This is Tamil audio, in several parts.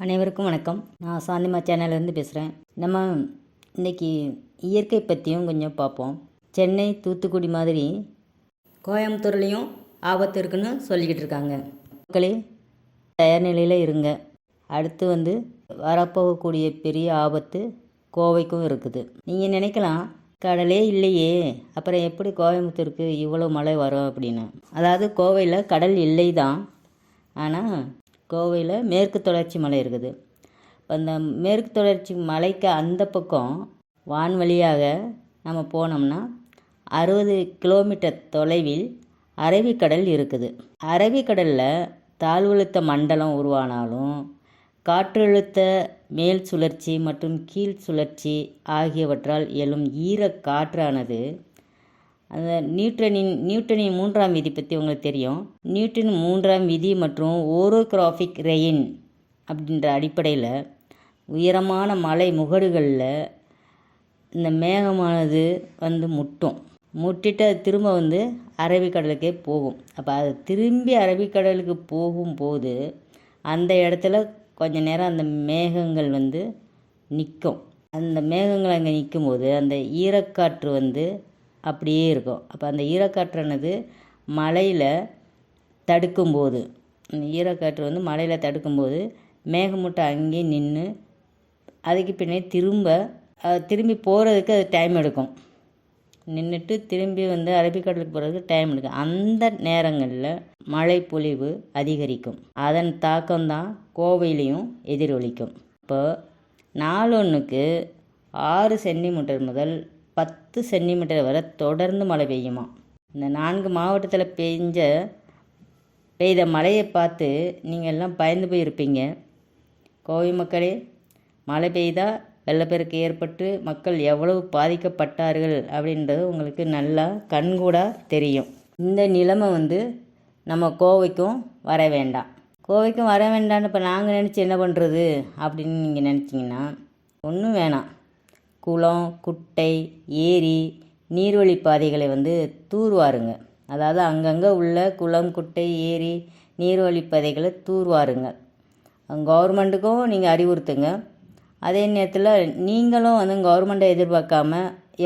அனைவருக்கும் வணக்கம். நான் சாந்திமா சேனல்லேருந்து பேசுகிறேன். நம்ம இன்னைக்கு இயற்கை பற்றியும் கொஞ்சம் பார்ப்போம். சென்னை தூத்துக்குடி மாதிரி கோயம்புத்தூர்லேயும் ஆபத்து இருக்குன்னு சொல்லிக்கிட்டு இருக்காங்க. மக்களே தயார் நிலையில் இருங்க. அடுத்து வந்து வரப்போகக்கூடிய பெரிய ஆபத்து கோவைக்கும் இருக்குது. நீங்கள் நினைக்கலாம் கடலே இல்லையே. அப்புறம் எப்படி கோயம்புத்தூருக்கு இவ்வளோ மழை வரும் அப்படின்னு. அதாவது கோவையில் கடல் இல்லை தான். ஆனால் கோவையில் மேற்கு தொடர்ச்சி மலை இருக்குது. இப்போ அந்த மேற்கு தொடர்ச்சி மலைக்கு அந்த பக்கம் வான்வழியாக நம்ம போனோம்னா அறுபது கிலோமீட்டர் தொலைவில் அரபிக்கடல் இருக்குது. அரபிக்கடலில் தாழ்வழுத்த மண்டலம் உருவானாலும் காற்றழுத்த மேல் சுழற்சி மற்றும் கீழ் சுழற்சி ஆகியவற்றால் எழும் ஈரக் காற்றானது அந்த நியூட்டனின் நியூட்டனின் மூன்றாம் விதி பற்றி உங்களுக்கு தெரியும். நியூட்டன் மூன்றாம் விதி மற்றும் ஓரோகிராஃபிக் ரெயின் அப்படின்ற அடிப்படையில் உயரமான மலை முகடுகளில் இந்த மேகமானது வந்து முட்டும். முட்டிட்டு அது திரும்ப வந்து அரபிக்கடலுக்கே போகும். அப்போ அது திரும்பி அரபிக்கடலுக்கு போகும்போது அந்த இடத்துல கொஞ்ச நேரம் அந்த மேகங்கள் வந்து நிற்கும் அந்த மேகங்கள் அங்கே நிற்கும்போது அந்த ஈரக்காற்று வந்து அப்படியே இருக்கும். அப்போ அந்த ஈரக்காற்றானது மலையில் தடுக்கும்போது ஈரக்காற்று வந்து மலையில் தடுக்கும்போது மேகமூட்டை அங்கேயே நின்று அதுக்கு பின்னே திரும்ப திரும்பி போகிறதுக்கு அது டைம் எடுக்கும். நின்றுட்டு திரும்பி வந்து அரபிக்கடலுக்கு போகிறதுக்கு டைம் எடுக்கும். அந்த நேரங்களில் மழை பொழிவு அதிகரிக்கும். அதன் தாக்கம்தான் கோவையிலையும் எதிரொலிக்கும். இப்போ நாளொன்றுக்கு ஆறு சென்டிமீட்டர் முதல் பத்து சென்டிமீட்டர் வரை தொடர்ந்து மழை பெய்யுமா? இந்த நான்கு மாவட்டத்தில் பெஞ்ச பெய்த மழையை பார்த்து நீங்கள் எல்லாம் பயந்து போயிருப்பீங்க. கோவை மக்களே மழை பெய்தால் வெள்ளப்பெருக்கு ஏற்பட்டு மக்கள் எவ்வளவு பாதிக்கப்பட்டார்கள் அப்படின்றது உங்களுக்கு நல்லா கண்கூடாக தெரியும். இந்த நிலைமை வந்து நம்ம கோவைக்கும் வர வேண்டாம். கோவைக்கும் வர வேண்டாம்னு இப்போ நாங்கள் நினச்சி என்ன பண்ணுறது அப்படின்னு நீங்கள் நினச்சிங்கன்னா ஒன்றும் வேணாம். குளம் குட்டை ஏரி நீர்வழி பாதைகளை வந்து தூர்வாருங்க. அதாவது அங்கங்கே உள்ள குளம் குட்டை ஏரி நீர்வழி பாதைகளை தூர்வாருங்க. கவர்மெண்ட்டுக்கும் நீங்கள் அறிவுறுத்துங்க. அதே நேரத்தில் நீங்களும் வந்து கவர்மெண்ட்டை எதிர்பார்க்காம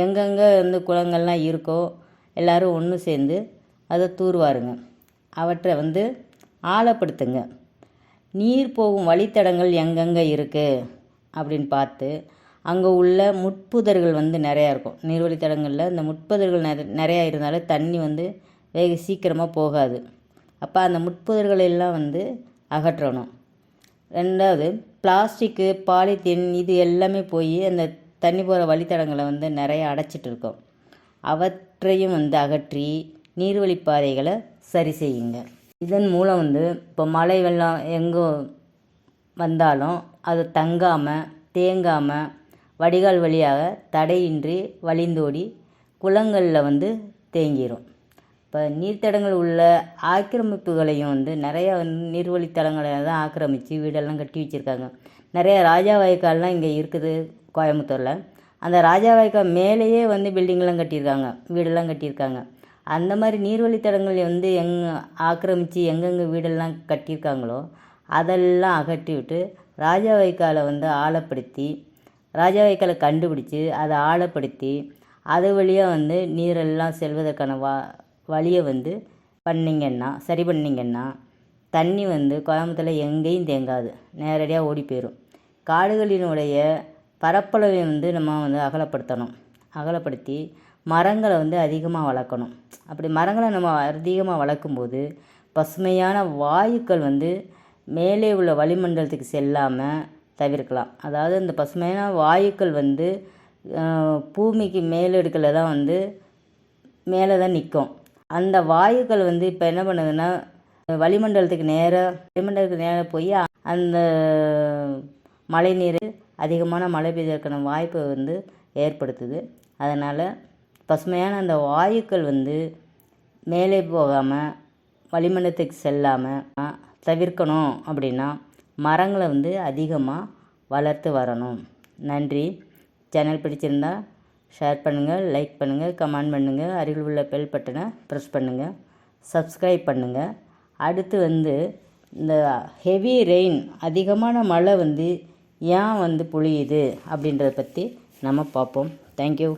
எங்கெங்கே வந்து குளங்கள்லாம் இருக்கோ எல்லோரும் ஒன்று சேர்ந்து அதை தூர்வாருங்க. அவற்றை வந்து ஆழப்படுத்துங்க. நீர் போகும் வழித்தடங்கள் எங்கெங்கே இருக்குது அப்படின்னு பார்த்து அங்கே உள்ள முட்புதர்கள் வந்து நிறையா இருக்கும். நீர்வழித்தடங்களில் இந்த முட்புதர்கள் நிற நிறையா இருந்தாலும் தண்ணி வந்து வேக சீக்கிரமாக போகாது. அப்போ அந்த முட்புதர்கள் எல்லாம் வந்து அகற்றணும். ரெண்டாவது பிளாஸ்டிக்கு பாலித்தீன் இது எல்லாமே போய் அந்த தண்ணி போகிற வழித்தடங்களை வந்து நிறைய அடைச்சிட்டு இருக்கோம். அவற்றையும் வந்து அகற்றி நீர்வழிப்பாதைகளை சரி செய்யுங்க. இதன் மூலம் வந்து இப்போ மழை வெள்ளம் எங்கே வந்தாலும் அது தங்காமல் தேங்காமல் வடிகால் வழியாக தடையின்றி வழிந்தோடி குளங்களில் வந்து தேங்கிடும் இப்போ நீர்த்தடங்கள் உள்ள ஆக்கிரமிப்புகளையும் வந்து நிறையா வந்து நீர்வழித்தடங்களை தான் ஆக்கிரமித்து வீடெல்லாம் கட்டி வச்சுருக்காங்க. நிறைய ராஜா வாய்க்கால்லாம் இங்கே இருக்குது கோயம்புத்தூரில். அந்த ராஜா வாய்க்கால் மேலேயே வந்து பில்டிங்லாம் கட்டியிருக்காங்க வீடெல்லாம் கட்டியிருக்காங்க. அந்த மாதிரி நீர்வழித்தடங்கள் வந்து எங் ஆக்கிரமித்து எங்கெங்கே வீடெல்லாம் கட்டியிருக்காங்களோ அதெல்லாம் அகற்றி விட்டு ராஜா வாய்க்காலை வந்து ஆழப்படுத்தி ராஜா வாய்க்காலை கண்டுபிடிச்சி அதை ஆழப்படுத்தி அது வழியாக வந்து நீரெல்லாம் செல்வதற்கான வா வழியை வந்து பண்ணிங்கன்னா சரி பண்ணிங்கன்னா தண்ணி வந்து கோயம்புத்தூரில் எங்கேயும் தேங்காது. நேரடியாக ஓடி போயிடும் காடுகளினுடைய பரப்பளவை வந்து நம்ம வந்து அகலப்படுத்தணும். அகலப்படுத்தி மரங்களை வந்து அதிகமாக வளர்க்கணும். அப்படி மரங்களை நம்ம அதிகமாக வளர்க்கும்போது பசுமையான வாயுக்கள் வந்து மேலே உள்ள வளிமண்டலத்துக்கு செல்லாமல் தவிர்க்கலாம். அதாவது இந்த பசுமையான வாயுக்கள் வந்து பூமிக்கு மேலடுக்கில் தான் வந்து மேலே தான் நிற்கும் அந்த வாயுக்கள் வந்து இப்போ என்ன பண்ணுதுன்னா வளிமண்டலத்துக்கு நேராக வளிமண்டலத்துக்கு நேராக போய் அந்த மழை நீர் அதிகமான மழை பெய்வதற்கான வாய்ப்பை வந்து ஏற்படுத்துது. அதனால் பசுமையான அந்த வாயுக்கள் வந்து மேலே போகாமல் வளிமண்டலத்துக்கு செல்லாமல் தவிர்க்கணும் அப்படின்னா மரங்களை வந்து அதிகமாக வளர்த்து வரணும். நன்றி. சேனல் பிடிச்சிருந்தா ஷேர் பண்ணுங்கள் லைக் பண்ணுங்கள் கமெண்ட் பண்ணுங்கள் அருகில் உள்ள பெல் பட்டனை ப்ரெஸ் பண்ணுங்கள் சப்ஸ்கிரைப் பண்ணுங்கள் அடுத்து வந்து இந்த ஹெவி ரெயின் அதிகமான மழை வந்து ஏன் வந்து பொழியுது அப்படின்றத பற்றி நம்ம பார்ப்போம். தேங்க்யூ